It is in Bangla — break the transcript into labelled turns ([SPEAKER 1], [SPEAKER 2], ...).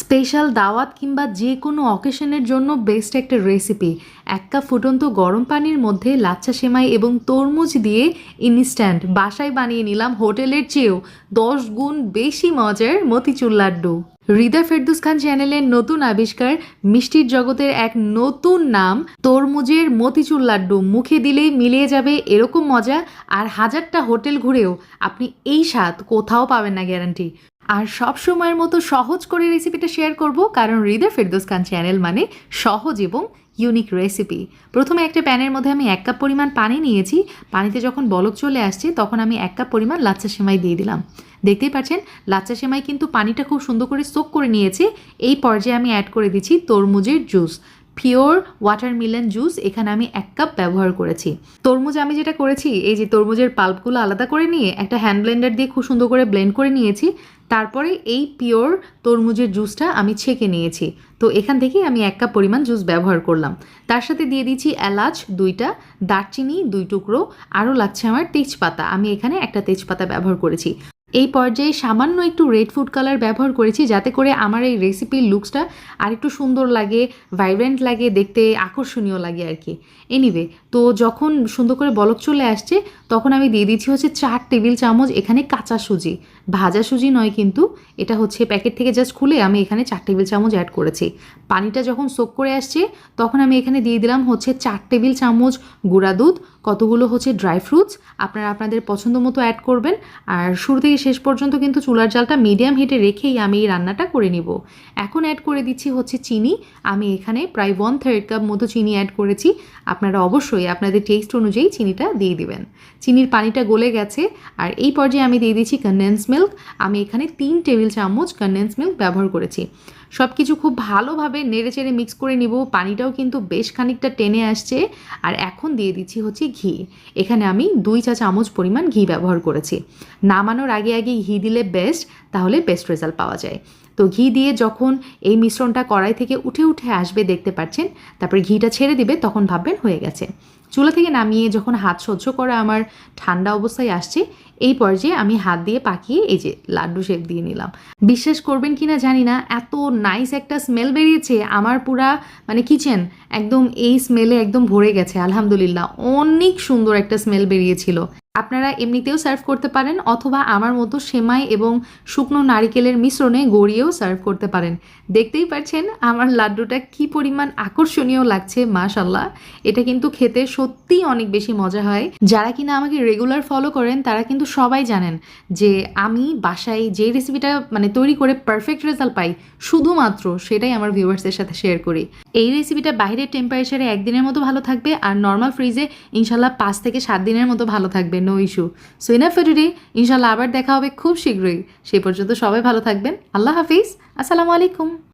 [SPEAKER 1] স্পেশাল দাওয়াত কিংবা যে কোনো অকেশনের জন্য বেস্ট একটা রেসিপি। এক কাপ ফুটন্ত গরম পানির মধ্যে লাচ্ছা সেমাই এবং তরমুজ দিয়ে ইনস্ট্যান্ট বাসায় বানিয়ে নিলাম হোটেলের চেয়েও দশ গুণ বেশি মজার মতিচুর লাড্ডু। হৃদয় ফেরদুস খান চ্যানেলের নতুন আবিষ্কার, মিষ্টির জগতের এক নতুন নাম, তরমুজের মতিচুর লাড্ডু। মুখে দিলেই মিলিয়ে যাবে এরকম মজা আর হাজারটা হোটেল ঘুরেও আপনি এই স্বাদ কোথাও পাবেন না গ্যারান্টি আর সব সময়ের মতো সহজ করে রেসিপিটা শেয়ার করব, কারণ হৃদয় ফেরদোস খান চ্যানেল মানে সহজ এবং ইউনিক রেসিপি প্রথমে একটা প্যানের মধ্যে আমি এক কাপ পরিমাণ পানি নিয়েছি। পানিতে যখন বলক চলে আসছে, তখন আমি এক কাপ পরিমাণ লাচ্চা সেমাই দিয়ে দিলাম। দেখতেই পাচ্ছেন, লাচ্চা সেমাই কিন্তু পানিটা খুব সুন্দর করে সোক করে নিয়েছে। এই পর্যায়ে আমি অ্যাড করে দিচ্ছি তরমুজের জুস পিওর ওয়াটারমেলন জুস এখানে আমি এক কাপ ব্যবহার করেছি। তরমুজ আমি যেটা করেছি, এই যে তরমুজের পাল্পগুলো আলাদা করে নিয়ে একটা হ্যান্ড ব্লেন্ডার দিয়ে খুব সুন্দর করে ব্লেন্ড করে নিয়েছি। তারপরে এই পিওর তরমুজের জুসটা আমি ছেঁকে নিয়েছি। তো এখান থেকেই আমি এক কাপ পরিমাণ জুস ব্যবহার করলাম। তার সাথে দিয়ে দিচ্ছি এলাচ দুইটা, দারচিনি দুই টুকরো, আরও লাগছে আমার তেজপাতা। আমি এখানে একটা তেজপাতা ব্যবহার করেছি। এই পর্যায়ে সামান্য একটু রেড ফুড কালার ব্যবহার করেছি যাতে করে আমার এই রেসিপির লুকসটা আর একটু সুন্দর লাগে ভাইব্রেন্ট লাগে, দেখতে আকর্ষণীয় লাগে আর কি। এনিওয়ে তো যখন সুন্দর করে বলক চলে আসছে, তখন আমি দিয়ে দিচ্ছি হচ্ছে চার টেবিল চামচ এখানে কাঁচা সুজি। ভাজা সুজি নয় কিন্তু, এটা হচ্ছে প্যাকেট থেকে জাস্ট খুলে আমি এখানে চার টেবিল চামচ অ্যাড করেছি। পানিটা যখন সোক করে আসছে, তখন আমি এখানে দিয়ে দিলাম হচ্ছে চার টেবিল চামচ গুঁড়া দুধ কতগুলো হচ্ছে ড্রাই ফ্রুটস আপনারা আপনাদের পছন্দ মতো অ্যাড করবেন। আর শুরু থেকে শেষ পর্যন্ত কিন্তু চুলার জালটা মিডিয়াম হিটে রেখেই আমি এই রান্নাটা করে নিব। এখন অ্যাড করে দিচ্ছি হচ্ছে চিনি। আমি এখানে প্রায় ওয়ান থার্ড কাপ মতো চিনি অ্যাড করেছি। আপনারা অবশ্যই আপনাদের টেস্ট অনুযায়ী চিনিটা দিয়ে দিবেন। চিনির পানিটা গলে গেছে। আর এই পর্যায়ে আমি দিয়ে দিচ্ছি কনডেন্স মিল্ক আমি এখানে তিন টেবিল চামচ কনডেন্স মিল্ক ব্যবহার করেছি। সব কিছু খুব ভালোভাবে নেড়ে চেড়ে মিক্স করে নিব। পানিটাও কিন্তু বেশ খানিকটা টেনে আসছে। আর এখন দিয়ে দিচ্ছি হচ্ছে ঘি। এখানে আমি দুই চা চামচ পরিমাণ ঘি ব্যবহার করেছি। নামানোর আগে আগে ঘি দিলে বেস্ট তাহলে বেস্ট রেজাল্ট পাওয়া যায়। তো ঘি দিয়ে যখন এই মিশ্রণটা কড়াই থেকে উঠে উঠে আসবে, দেখতে পাচ্ছেন, তারপরে ঘিটা ছেড়ে দিবে, তখন ভাববেন হয়ে গেছে। চুলা থেকে নামিয়ে যখন হাত সহ্য করা আমার ঠান্ডা অবস্থায় আসছে, এই পর্যায়ে আমি হাত দিয়ে পাকিয়ে এই যে লাড্ডু শেপ দিয়ে নিলাম। বিশ্বাস করবেন কি না জানি না, এত নাইস একটা স্মেল বেরিয়েছে, আমার পুরা মানে কিচেন একদম এই স্মেলে একদম ভরে গেছে, আলহামদুলিল্লাহ। অনেক সুন্দর একটা স্মেল বেরিয়েছিল। আপনারা এমনিতেও সার্ভ করতে পারেন অথবা আমার মতো সেমাই এবং শুকনো নারিকেলের মিশ্রণে গড়িয়েও সার্ভ করতে পারেন। দেখতেই পাচ্ছেন আমার লাড্ডুটা কি পরিমাণ আকর্ষণীয় লাগছে মাশাল্লাহ এটা কিন্তু খেতে সত্যিই অনেক বেশি মজা হয়। যারা কিনা আমাকে রেগুলার ফলো করেন, তারা কিন্তু সবাই জানেন যে আমি বাসায় যে রেসিপিটা মানে তৈরি করে পারফেক্ট রেজাল্ট পাই, শুধুমাত্র সেটাই আমার ভিউয়ার্সের সাথে শেয়ার করি। এই রেসিপিটা বাইরের টেম্পারেচারে একদিনের মতো ভালো থাকবে আর নর্মাল ফ্রিজে ইনশাল্লাহ পাঁচ থেকে সাত দিনের মতো ভালো থাকবে। No issue so enough for today ইনশাল্লাহ আবার দেখা হবে খুব শীঘ্রই। সেই পর্যন্ত সবাই ভালো থাকবেন। আল্লাহ হাফিজ। আসসালামু আলাইকুম।